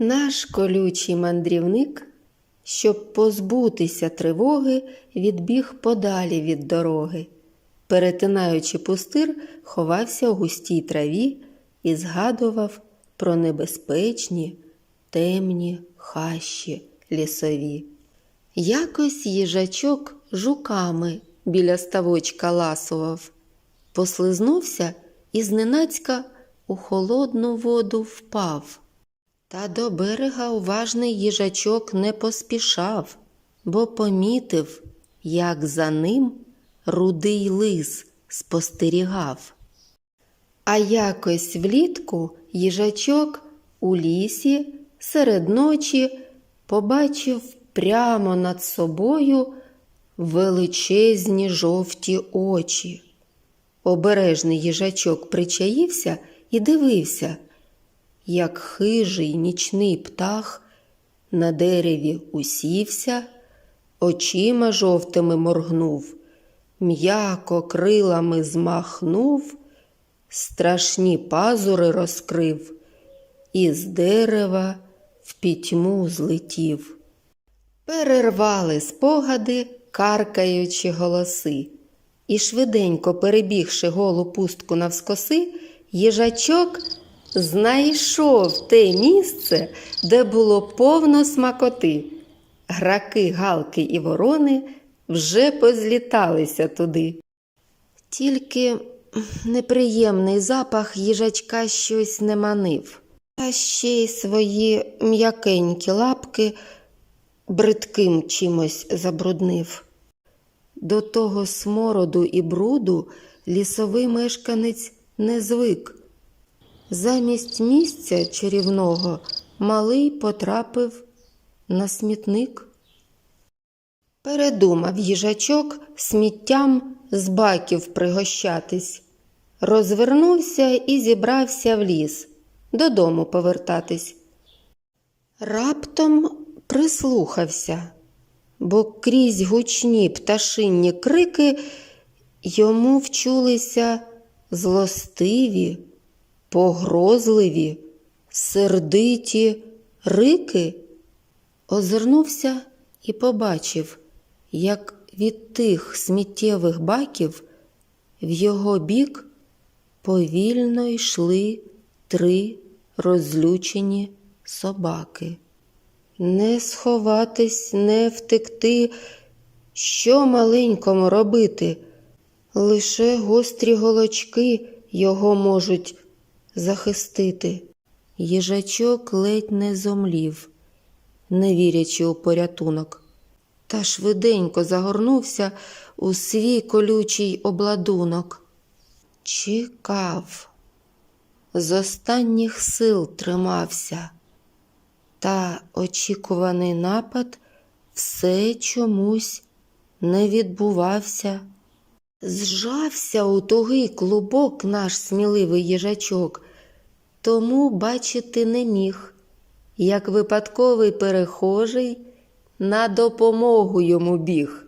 Наш колючий мандрівник, щоб позбутися тривоги, відбіг подалі від дороги. Перетинаючи пустир, ховався у густій траві і згадував про небезпечні, темні хащі лісові. Якось їжачок жуками біля ставочка ласував, послизнувся і зненацька у холодну воду впав. Та до берега уважний їжачок не поспішав, бо помітив, як за ним рудий лис спостерігав. А якось влітку їжачок у лісі серед ночі побачив прямо над собою величезні жовті очі. Обережний їжачок причаївся і дивився, як хижий нічний птах на дереві усівся, очима жовтими моргнув, м'яко крилами змахнув, страшні пазури розкрив, і з дерева в пітьму злетів. Перервали спогади, каркаючи голоси, і, швиденько перебігши голу пустку навскоси, їжачок знайшов те місце, де було повно смакоти. Граки, галки і ворони вже позліталися туди. Тільки неприємний запах їжачка щось не манив, а ще й свої м'якенькі лапки бридким чимось забруднив. До того смороду і бруду лісовий мешканець не звик. Замість місця чарівного малий потрапив на смітник. Передумав їжачок сміттям з баків пригощатись, розвернувся і зібрався в ліс, додому повертатись. Раптом прислухався, бо крізь гучні пташинні крики йому вчулися злостиві, погрозливі, сердиті рики. Озирнувся і побачив, як від тих сміттєвих баків в його бік повільно йшли три розлючені собаки. Не сховатись, не втекти, що маленькому робити? Лише гострі голочки його можуть захистити. Їжачок ледь не зомлів, не вірячи у порятунок, та швиденько загорнувся у свій колючий обладунок. Чекав, з останніх сил тримався, та очікуваний напад все чомусь не відбувався. Зжався у тугий клубок наш сміливий їжачок, тому бачити не міг, як випадковий перехожий на допомогу йому біг,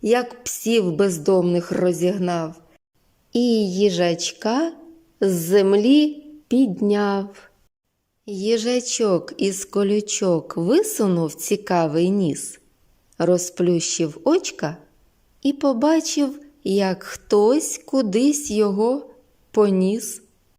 як псів бездомних розігнав, і їжачка з землі підняв. Їжачок із колючок висунув цікавий ніс, розплющив очка і побачив, як хтось кудись його поніс.